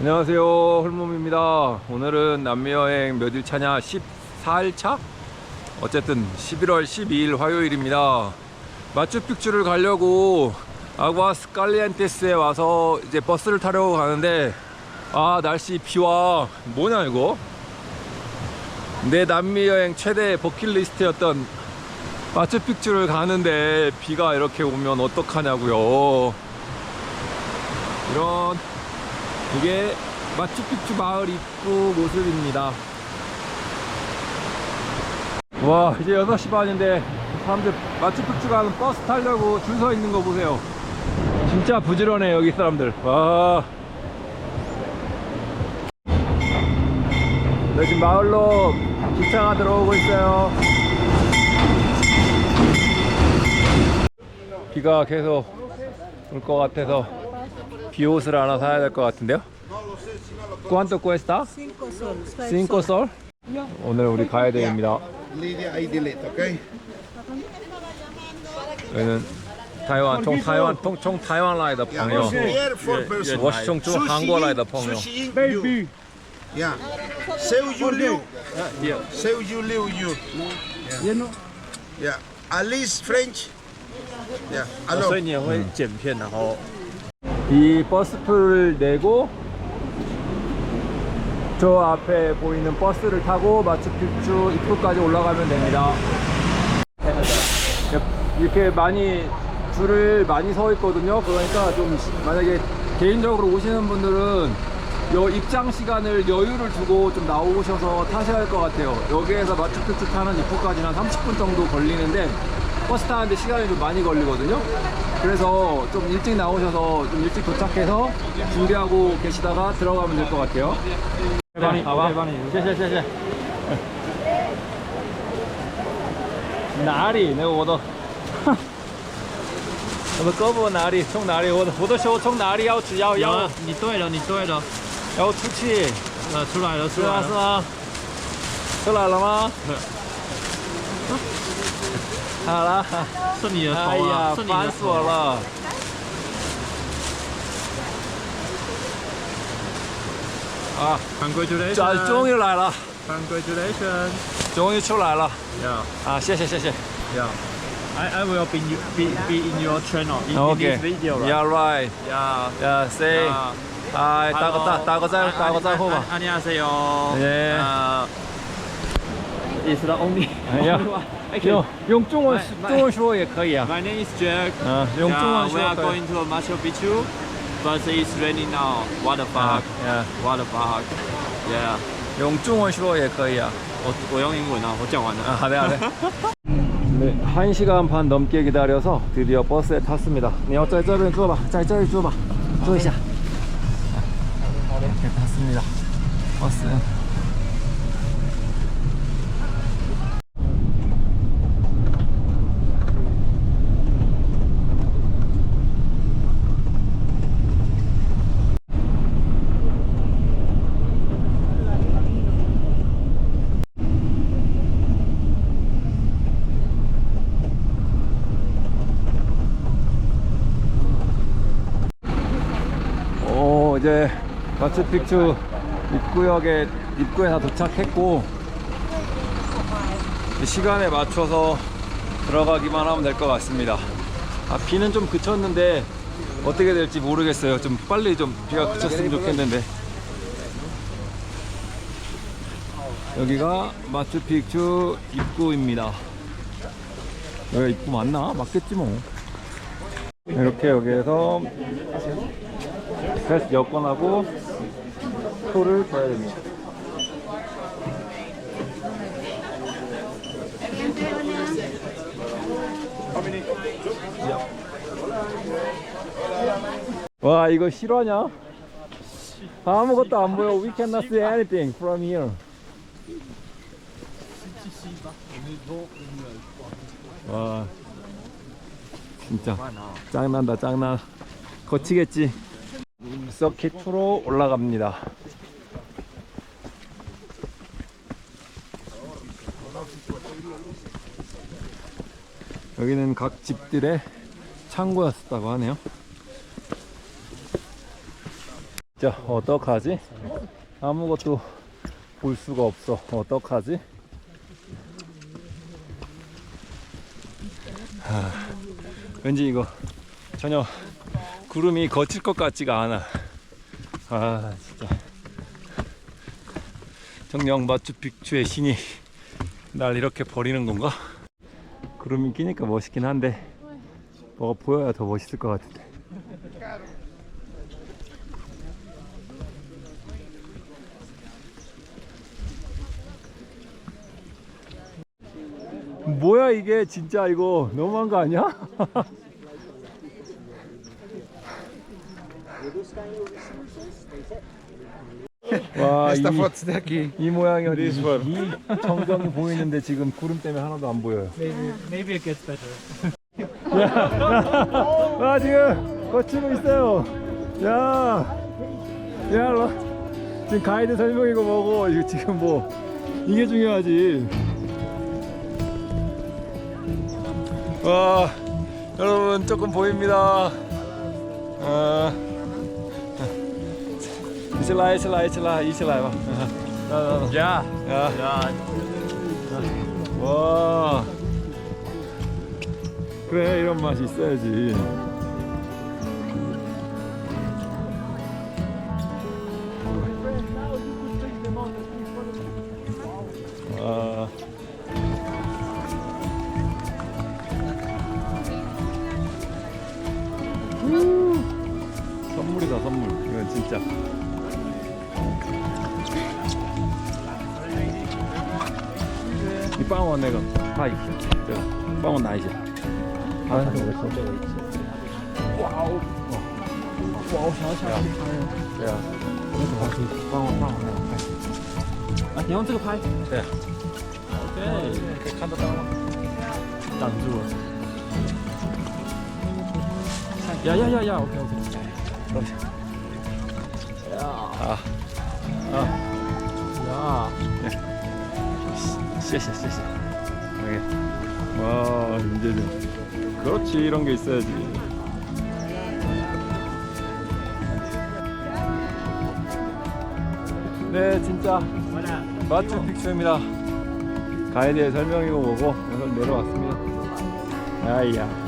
안녕하세요 홀몸입니다. 오늘은 남미여행 몇 일 차냐? 14일 차? 어쨌든 11월 12일 화요일입니다. 마추픽추를 가려고 아구아스 깔리엔테스에 와서 이제 버스를 타려고 가는데 아 날씨 비와. 뭐냐 이거? 내 남미 여행 최대 버킷리스트였던 마추픽추를 가는데 비가 이렇게 오면 어떡하냐고요. 이런 이게 마추픽추 마을 입구 모습입니다. 와 이제 6시 반인데 사람들 마추픽추 가는 버스 타려고 줄 서 있는 거 보세요. 진짜 부지런해 여기 사람들. 와. 네, 지금 마을로 기차가 들어오고 있어요. 비가 계속 올 것 같아서 비옷을 하나 사야 될 것 같은데요. ¿Cuánto cuesta? 5 sol. 5 sol? 오늘 우리 가야 됩니다. Lydia, ahí delete, ¿ok? 여기는 타이완 총 타이완 총, 총 타이완 라이더 펑요. Here, four person. 워시총 중 한국 라이더 펑요. Sushi, you. Yeah. Seu you liu. Seu you liu you. Yeah. Alice French. Yeah. Hello. 所以你也会剪片，然后 이 버스표를 내고 저 앞에 보이는 버스를 타고 마추픽추 입구까지 올라가면 됩니다. 이렇게 많이 줄을 많이 서 있거든요. 그러니까 좀 시- 만약에 개인적으로 오시는 분들은 요 입장 시간을 여유를 두고 좀 나오셔서 타셔야 할 것 같아요. 여기에서 마추픽추 타는 입구까지는 한 30분 정도 걸리는데 버스 타는데 시간이 좀 많이 걸리거든요. 그래서 좀 일찍 나오셔서 좀 일찍 도착해서 준비하고 계시다가 들어가면 될 것 같아요. 帮你，好吧，帮你，谢谢谢谢。哪里？那个我都，我的胳膊哪里？从哪里？我的我的手从哪里要只要要有了，你对了，你对了，要出去？呃，出来了，出是吗？来了。是吗？出来了吗？ 好了。是你的头哎呀啊，是，你烦的头死我。了！啊， Congratulations，终终于来了， Congratulations。终于出来了 Yeah, 啊！谢谢谢谢。 yeah. I I will be you be be in your channel in, in OK this video. right? Yeah right. Yeah. Yeah say. Yeah. 嗨，打个打打个招打个招呼吧。 안녕하세요. 예. Uh, It's the only. 哎呀 only one. I 用 can. 用中文 My- my- 中文说也可以啊。 My name is Jack. 嗯，用中 Yeah, 文 we 说 are 可以。 going to Machu Picchu, but it's raining now. What the fuck? Yeah. What the fuck? Yeah. 用中文说也可以啊。我我用英文啊，我讲完了。 아, 네, 네. 네, 1시간 반 넘게 기다려서 드디어 버스에 탔습니다. 你要在这边坐吧,在这里坐吧.坐一下. 이렇게 탔습니다. 버스. 마추픽추 입구역에 입구에 다 도착했고 이 시간에 맞춰서 들어가기만 하면 될 것 같습니다. 아, 비는 좀 그쳤는데 어떻게 될지 모르겠어요. 좀 빨리 좀 비가 그쳤으면 좋겠는데. 여기가 마추픽추 입구입니다. 여기 입구 맞나? 맞겠지 뭐. 이렇게 여기에서 패스 여권하고 표를 줘야 됩니다. 와 이거 실화냐? 아무것도 안 보여. We cannot see anything from here. 와 진짜 짱난다 짱나. 거치겠지. 서킷 2로 올라갑니다. 여기는 각 집들의 창고였었다고 하네요. 자, 어떡하지? 아무것도 볼 수가 없어. 어떡하지? 하, 왠지 이거 전혀 구름이 거칠 것 같지가 않아. 아, 진짜. 정령 마추픽추의 신이 날 이렇게 버리는 건가? 구름이 끼니까 멋있긴 한데 뭐가 보여야 더 멋있을 것 같은데. 뭐야 이게 진짜 이거 너무한 거 아니야? 와, 이, Esta foto. 이 모양이 어디 This one. 이 정경이 보이는데 지금 구름 때문에 하나도 안 보여요. Maybe it gets better. 아 지금 거치고 있어요. 야, 야, 너 지금 가이드 설명이고 뭐고 이거 지금 뭐 이게 중요하지. 와, 여러분 조금 보입니다. 아, 이슬라 이슬라 이슬라 이슬라 봐. Ja, 야, ja. 와. 그래 이런 맛이 있어야지. 你帮我那个拍一下，对吧？帮我拿一下，好，这个我收。哇哦，哇哦，想抢，对啊。你不怕输？帮我放我那个拍。啊，你用这个拍。对。OK。看得到吗？挡住了。呀呀呀呀！OK OK。坐下。啊。啊。 쉬쉬쉬쉬 알겠다 와 이제는 그렇지 이런 게 있어야지. 네 진짜. 마추픽스입니다. 가이드의 설명이고 뭐고 오늘 내려왔습니다. 아이야.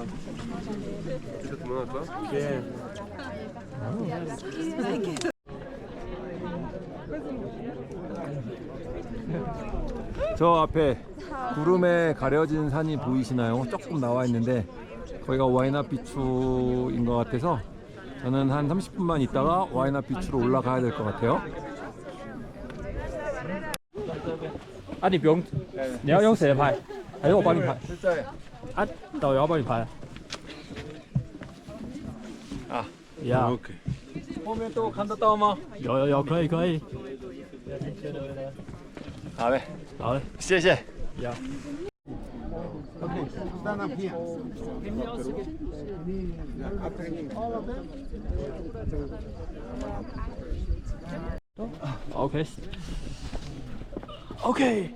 저 앞에 구름에 가려진 산이 보이시나요? 조금 나와 있는데 거기가 와이나비추인 것 같아서 저는 한 30분만 있다가 와이나비추로 올라가야 될 것 같아요. 啊，你不用，你要用谁的拍？还是我帮你拍？啊，导游要帮你拍。 啊呀，Ok. 后面都看得到吗？有有有，可以可以。好嘞，好嘞，谢谢。呀。Stand up here. OK。OK。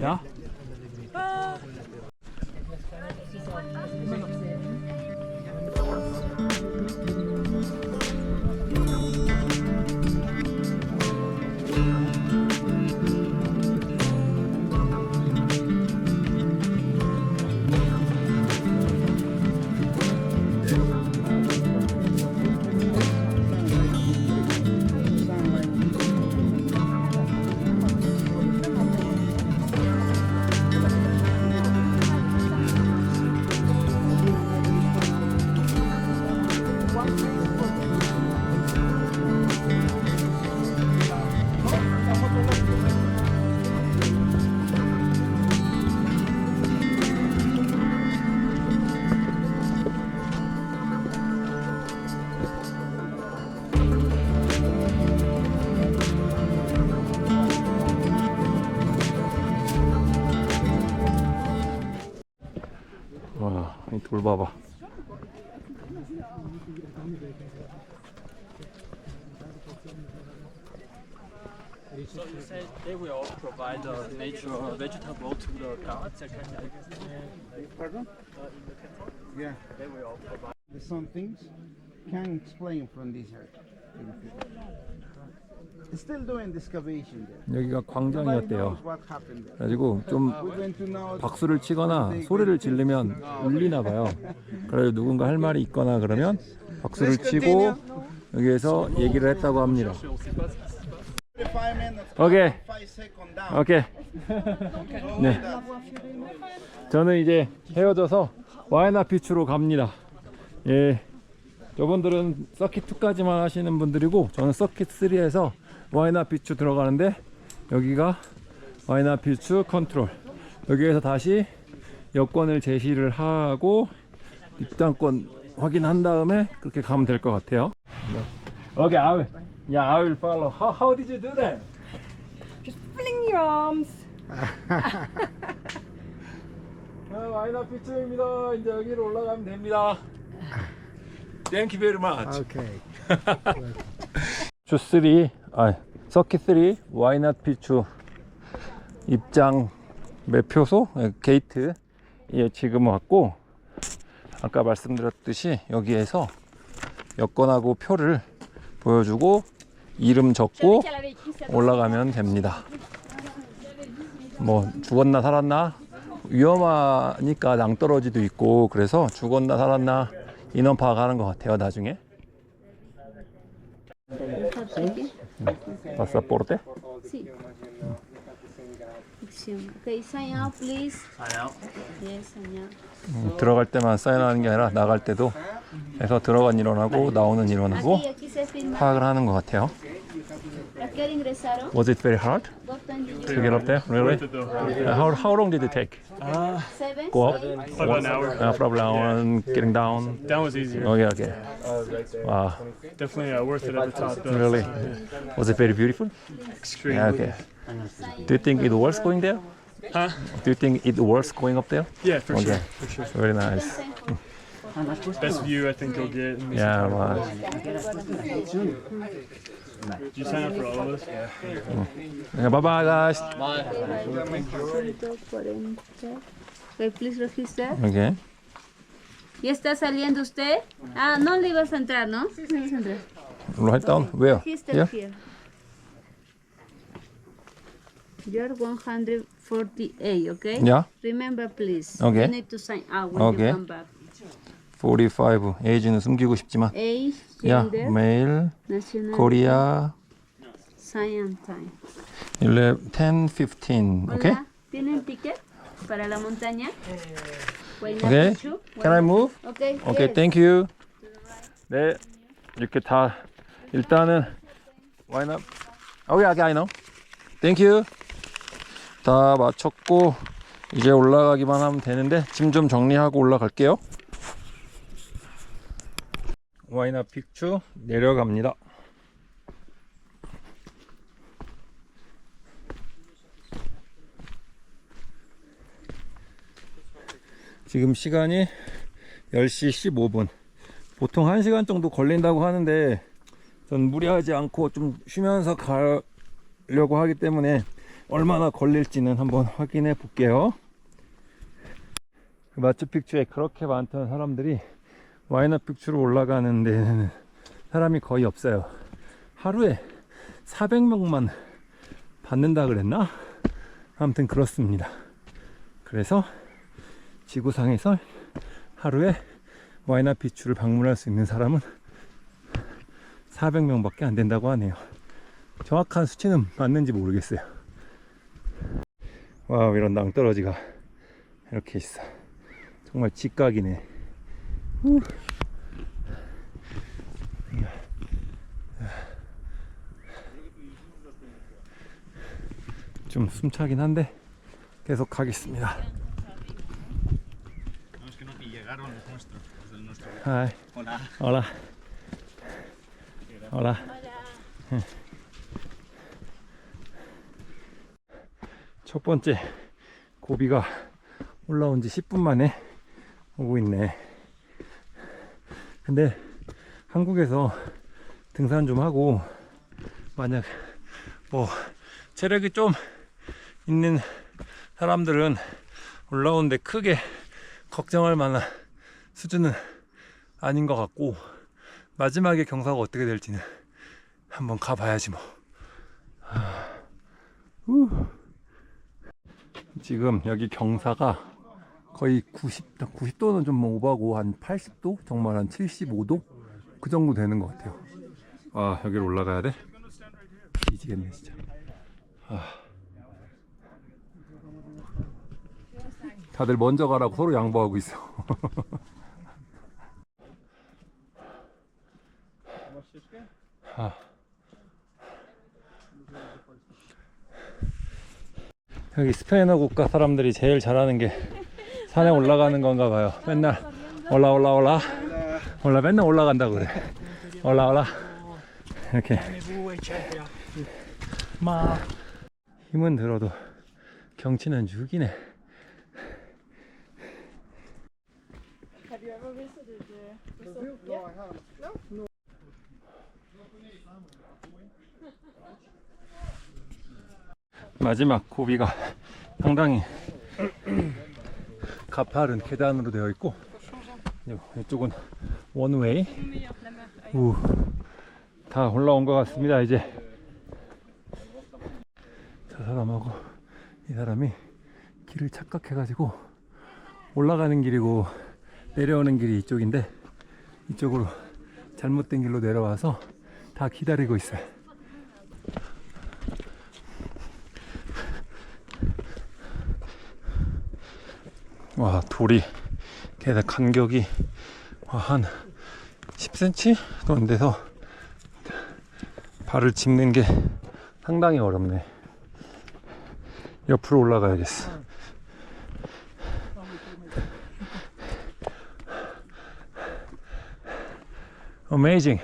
呀。 와, baba. So you they will all provide the natural vegetable to the gods? Pardon? Yeah. They will provide. Some things can explain from this earth. 여기가 광장이었대요. 그래가지고 좀 박수를 치거나 소리를 지르면 울리나 봐요. 그래서 누군가 할 말이 있거나 그러면 박수를 치고 여기에서 얘기를 했다고 합니다. 45 minutes, 오케이, 5 seconds down. 오케이. 네. 저는 이제 헤어져서 와이나피추로 갑니다. 예. 저분들은 서킷 2까지만 하시는 분들이고 저는 서킷 3에서 와이나피추 들어가는데 여기가 와이나피추 컨트롤. 여기에서 다시 여권을 제시를 하고 입장권 확인한 다음에 그렇게 가면 될 것 같아요. 오케이, I will. Yeah, I will follow. How, how did you do that? Fling your arms. 아, 와이나 피처입니다. 이제 여기로 올라가면 됩니다. Thank you very much. Okay. 주 3, 아, 서킷 3 와이낫 피추 입장 매표소 예, 게이트. 예, 지금 왔고 아까 말씀드렸듯이 여기에서 여권하고 표를 보여주고 이름 적고 올라가면 됩니다. 뭐 죽었나 살았나? 위험하니까 낭떠러지도 있고 그래서 죽었나 살았나 인원 파악하는 것 같아요 나중에. 파 사포르테 Sí. Okay, sign out, please. Sign out. Yes, sign out. 음, 들어갈 때만 사인하는 게 아니라 나갈 때도 해서 들어간 인원하고 나오는 인원하고. 파악을 하는 것 같아요. Was it very hard What time did you to get up there? Really? Uh, how, how long did it take? Seven? Go up? Eight? About an hour. Uh, probably an hour and getting down. Down was easier. Okay, okay. Wow, Definitely uh, worth it at the top. Though. really? Was it very beautiful? Extremely. Yeah, okay. Do you think it works going there? Huh? Do you think it works going up there? Yeah, for Okay. sure. For sure. Very nice. Best view I think you'll get. In this Yeah, wow. Did you sign up for all of this? Yeah. Yeah, bye bye, guys. Punto cuarenta. Okay, please register. Okay. ¿Ya está saliendo usted? Ah, no le ibas a entrar, ¿no? Sí, sí, a entrar. Write down where? Register Here? here. You're 148, okay? Yeah. Remember, please. Okay. You need to sign out when Okay. you come back. 45. 에이지는 숨기고 싶지만. Age, Yeah, Male, nationality, Korea, and time. 11, 10, 15. Okay? Hola, ¿tienen ticket para la montaña? Okay. Can I move? Okay, Okay, yes. thank you. 네, 이렇게 다 일단은 와이너. 오케이, 오케이, I know. Thank you. 다 마쳤고 이제 올라가기만 하면 되는데 짐 좀 정리하고 올라갈게요. 와이나 픽추 내려갑니다. 지금 시간이 10시 15분. 보통 1시간 정도 걸린다고 하는데 전 무리하지 않고 좀 쉬면서 가려고 하기 때문에 얼마나 걸릴지는 한번 확인해 볼게요. 그 마추픽추에 그렇게 많던 사람들이 와이나 픽추로 올라가는 데는 사람이 거의 없어요. 하루에 400명만 받는다 그랬나? 아무튼 그렇습니다. 그래서 지구상에서 하루에 와이나 비추를 방문할 수 있는 사람은 400명밖에 안 된다고 하네요. 정확한 수치는 맞는지 모르겠어요. 와, 이런 낭떠러지가 이렇게 있어. 정말 직각이네. 후. 좀 숨차긴 한데 계속 가겠습니다. Hi. Hola. Hola. 첫 번째 고비가 올라온 지 10분 만에 오고 있네. 근데 한국에서 등산 좀 하고 만약 뭐 체력이 좀 있는 사람들은 올라오는데 크게 걱정할 만한 수준은 아닌 것 같고 마지막에 경사가 어떻게 될지는 한번 가봐야지 뭐. 하, 후. 지금 여기 경사가 거의 90, 90도는 좀 오버고 한 80도? 정말 한 75도? 그 정도 되는 것 같아요. 아 여기로 올라가야 돼? 뒤지겠네 진짜. 아. 다들 먼저 가라고 서로 양보하고 있어. 아. 여기 스페인어 국가 사람들이 제일 잘하는 게 산에 올라가는 건가 봐요. 맨날 올라 올라 올라 올라 맨날 올라간다고 그래. 올라 올라 이렇게 힘은 들어도 경치는 죽이네. 마지막 고비가 상당히 가파른 계단으로 되어 있고 요- 이쪽은 원웨이. 우, 다 올라온 것 같습니다 이제. 저 사람하고 이 사람이 길을 착각해 가지고 올라가는 길이고 내려오는 길이 이쪽인데 이쪽으로 잘못된 길로 내려와서 다 기다리고 있어요 와 돌이 계속 간격이 와, 한 10cm 정도 돼서 발을 짚는 게 상당히 어렵네. 옆으로 올라가야겠어. Amazing.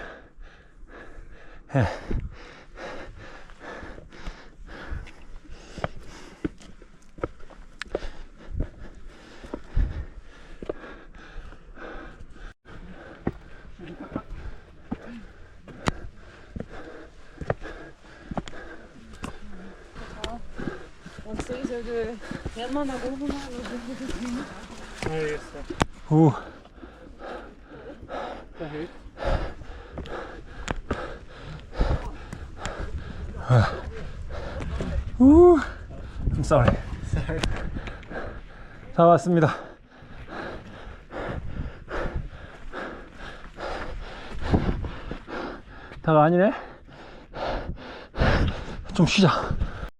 오. 아. 우. I'm sorry. 다 왔습니다. 다가 아니네. 좀 쉬자.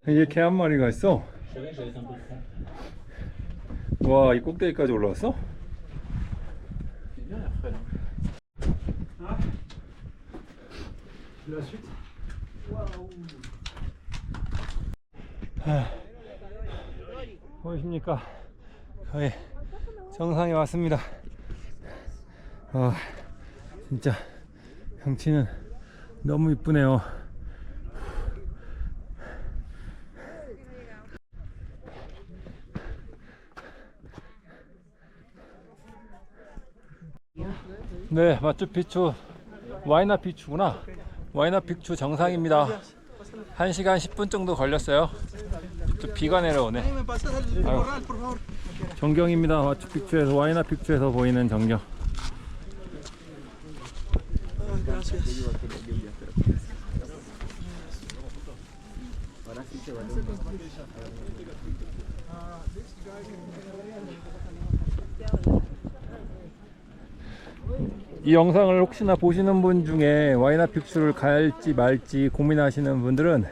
이게 개 한 마리가 있어. 와, 이 꼭대기까지 올라왔어? 보이십니까? 거의 정상에 왔습니다. 아, 진짜 경치는 너무 이쁘네요. 네, 마추픽추 와이나픽추구나. 와이나픽추 정상입니다. 1시간 10분 정도 걸렸어요. 또 비가 내려오네. 아유, 전경입니다. 마추픽추에서 와이나픽추에서 보이는 전경. 이 영상을 혹시나 보시는 분 중에 와이나픽추를 갈지 말지 고민하시는 분들은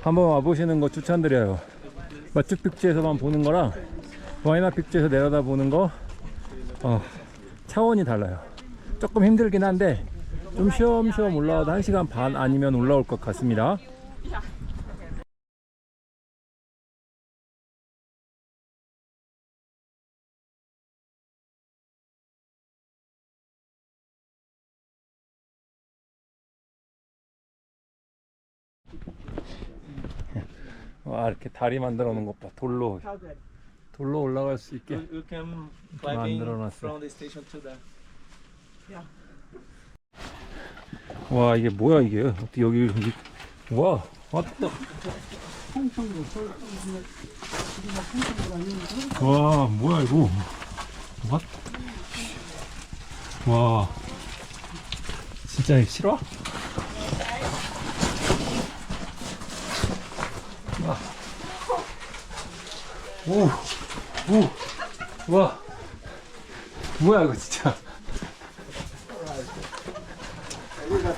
한번 와보시는 거 추천드려요. 마추픽추에서만 보는 거랑 와이나픽추에서 내려다 보는 거 어, 차원이 달라요. 조금 힘들긴 한데 좀 쉬엄쉬엄 올라와도 1시간 반 아니면 올라올 것 같습니다. 와 이렇게 다리 만들어 놓은 것 봐. 돌로 돌로 올라갈 수 있게 You, you can 만들어놨어요. climbing from the station to there. 와 이게 뭐야 이게 어떻게 여기 여기 와 왔다 와 뭐야 이거 와, 와 진짜 싫어? 오 오 와. 뭐야 이거 진짜.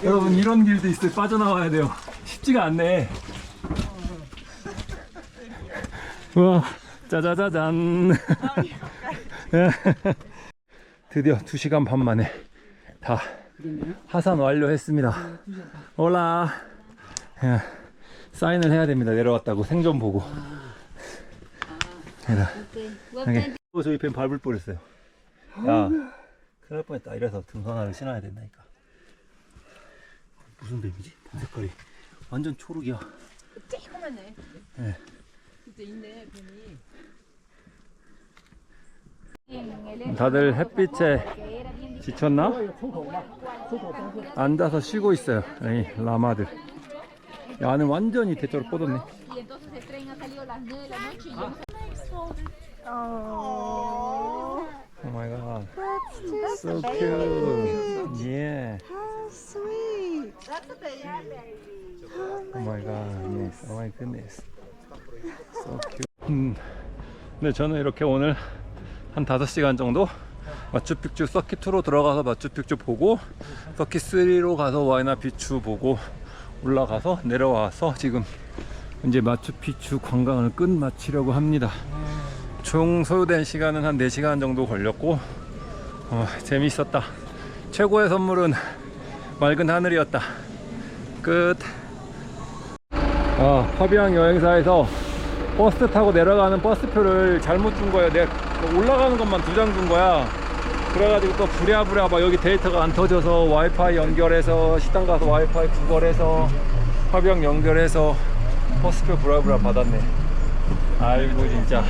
여러분 이런 길도 있어요. 빠져나와야 돼요. 쉽지가 않네. 우와 짜자자잔. 드디어 2시간 반 만에 다 하산 완료했습니다. 올라. 야, 사인을 해야 됩니다 내려왔다고 생존 보고 네. Okay. 또 저희 뱀 밟을 뻔했어요 야 큰일 날 뻔했다 이래서 등산화를 신어야 된다니까 무슨 뱀이지? 뱀 색깔이 완전 초록이야 조그만해. 네. 진짜 있네 뱀이. 다들 햇빛에 지쳤나? 앉아서 쉬고 있어요. 이 라마들. 야는 완전히 대쪽으로 뻗었네. Y entonces el tren ha salido a las 9 de la noche y yo Oh my god. So cute. Yeah. Oh my god. Yes. Oh my goodness. So cute. 음. 네, 저는 이렇게 오늘 한 5시간 정도 마추픽추 서킷 2로 들어가서 마추픽추 보고 서킷 3로 가서 와이나 비추 보고 올라가서 내려와서 지금 이제 마추픽추 관광을 끝마치려고 합니다. 총 소요된 시간은 한 4시간 정도 걸렸고 어, 재밌었다. 최고의 선물은 맑은 하늘이었다. 끝. 아, 파비앙 여행사에서 버스 타고 내려가는 버스표를 잘못 준 거예요. 내가 올라가는 것만 두 장 준 거야. 그래가지고 또 부랴부랴 막 여기 데이터가 안 터져서 와이파이 연결해서 식당 가서 와이파이 구걸해서 파비앙 연결해서 버스표 부랴부랴 받았네. 아이고 진짜.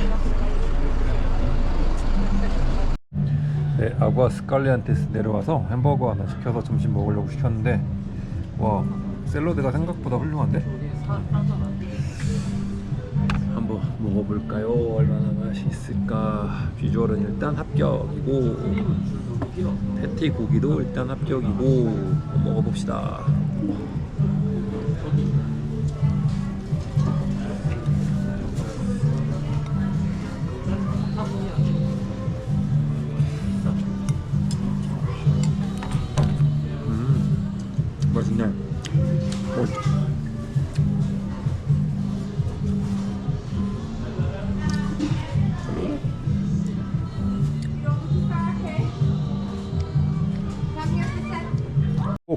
네, 아구아 스칼리안테스 내려와서 햄버거 하나 시켜서 점심 먹으려고 시켰는데 와 샐러드가 생각보다 훌륭한데? 먹어볼까요? 얼마나 맛있을까? 비주얼은 일단 합격이고 패티 고기도 일단 합격이고 먹어봅시다.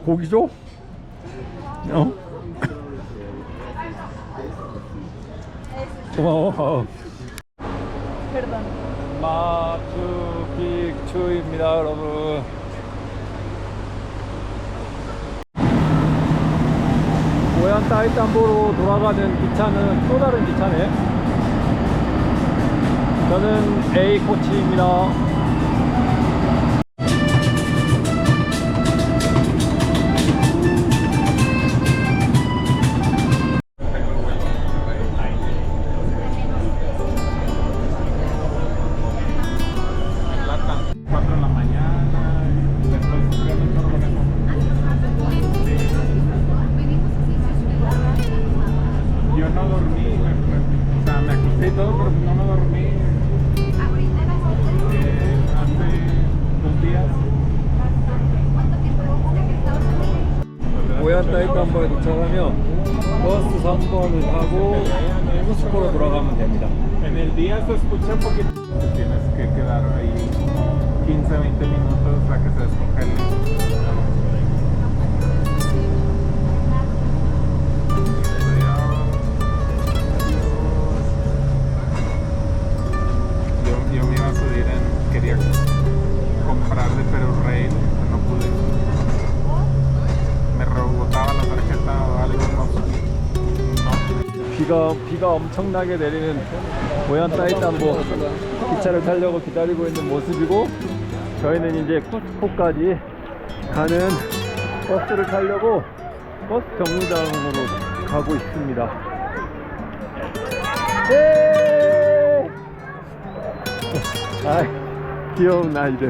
고기 줘? 어? 고마워. 어. 마추픽추입니다, 여러분. 고얀 따이담보로 돌아가는 기차는 또 다른 기차네. 저는 A 코치입니다. 도착하면 버스 3번을 타고 쿠스코로 돌아가면 됩니다. En el día se escucha un poquito. Tienes que quedar ahí 15, 20 minutos a que se descongele. 비 비가 비가 엄청나게 내리는 모얀 따이땀보 기차를 타려고 기다리고 있는 모습이고 저희는 이제 쿠스코까지 가는 버스를 타려고 버스 정류장으로 가고 있습니다. 예! 아, 귀여운 아이들.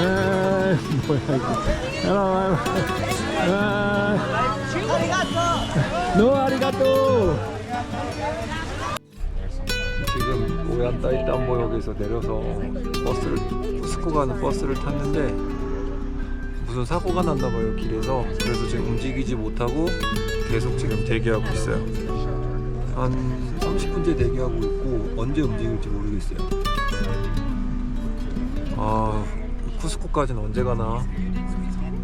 아, 뭐야 이거. 아, 아. 노 아리가또. 지금 오얀따이 땀보역에서 내려서 버스를 쿠스코 가는 버스를 탔는데 무슨 사고가 났나 봐요 길에서 그래서 지금 움직이지 못하고 계속 지금 대기하고 있어요 한 30분째 대기하고 있고 언제 움직일지 모르겠어요 아 쿠스코까지는 언제 가나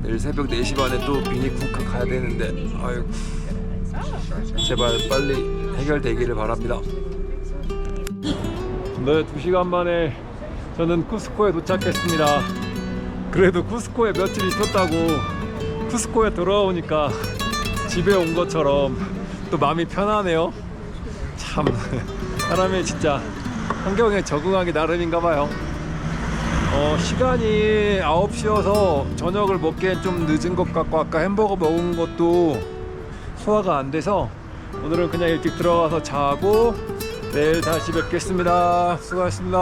내일 새벽 4시 반에 또 비니쿠카 가야 되는데 아유 제발 빨리 해결되기를 바랍니다 네, 2시간 만에 저는 쿠스코에 도착했습니다. 그래도 쿠스코에 며칠 있었다고 쿠스코에 돌아오니까 집에 온 것처럼 또 마음이 편하네요. 참 사람이 진짜 환경에 적응하기 나름인가 봐요. 어, 시간이 9시여서 저녁을 먹기엔 좀 늦은 것 같고 아까 햄버거 먹은 것도 소화가 안 돼서 오늘은 그냥 일찍 들어가서 자고 내일 다시 뵙겠습니다. 수고하셨습니다.